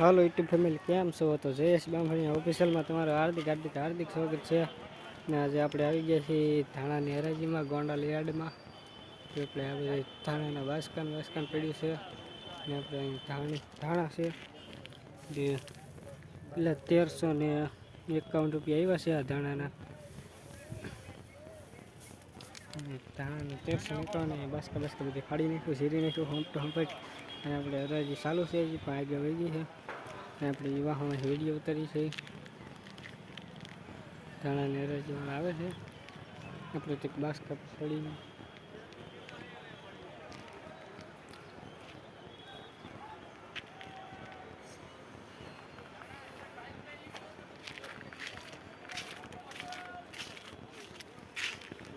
હાલો YouTube family કેમ છો? તો જયેશ બામણીયા ઓફિશિયલમાં તમારું હાર્દિક હાર્દિક હાર્દિક સ્વાગત છે. ને આજે આપણે આવી ગયા છીએ ધાણાની હરાજીમાં, ગોંડલ યાર્ડમાં. તો આપણે આ થાણાના વાસકાન વાસકાન પડ્યું છે. ને આપણે અહીં ધાણા છે. જે એટલે તેરસો ને એકાવન રૂપિયા આવ્યા છે આ ધાણાના. ધાણાને તેરસો એકાવન બાસકા બાસકા બધી ફાડી નાખ્યું, ઝીરી નાખ્યું હંપ હંપટ અને આપણે હરાજી ચાલુ છે હજી, પણ આગળ વહી ગઈ છે. અને આપણે વિવાહમાં વીડિયો ઉતારી છે. ધાણાની હરાજીમાં આવે છે. આપણે તે બાસ્કપ છોડીને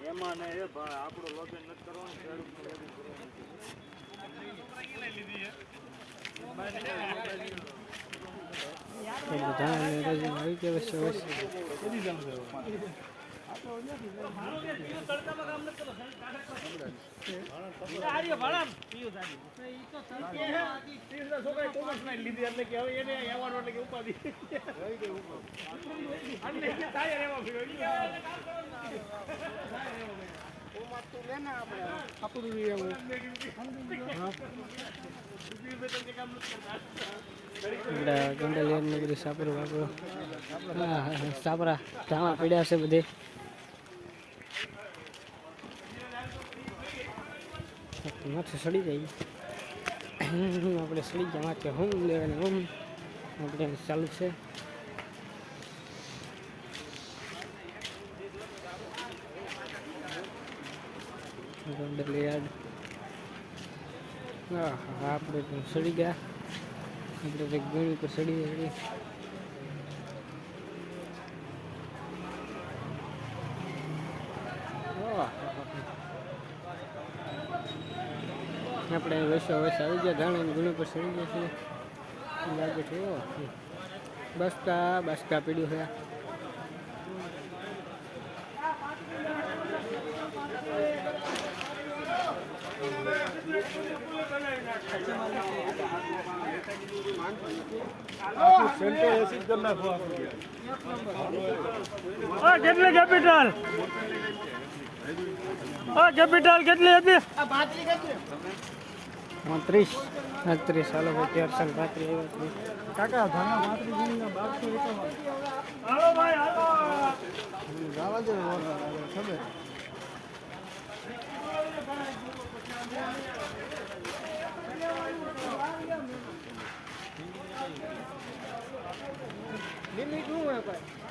એમાં ને એ ભાઈ, આપણું લોગિન નથી કરવાનું ખેડૂતનું કરવાનું આપણે ધાણાની હરાજીમાં આવી ગયા છે ગંડલિયાને બધું સાપરું વાપરો હા હા, સાપરા ધાણા પડ્યા છે બધે. માથે સડી જાય. આપણે સડી ગયા, માથે હોમ લેવાને હોમ. આપણે ચાલુ છે. ગંડલિયાડ. આપણે તો સડી ગયા આપણે તો ગયું પર સડી સડી. આપણે વૈસો વૈસો આવી ગયા, ધાણા ગુણી પર સડી ગયા છે લાગે છે. બસકા બસકા પીડ્યું છે કેટલી કેપિટલ હા કેપિટલ કેટલી હતી પાંત્રીસ પાંત્રીસ હાલો ને પાંત્રીસ આવ્યા છે. કાકા ધાણા પાંત્રીસ બારસો એકાવન હાલો ભાઈ હાલો. લિમિટ શું હોય ભાઈ.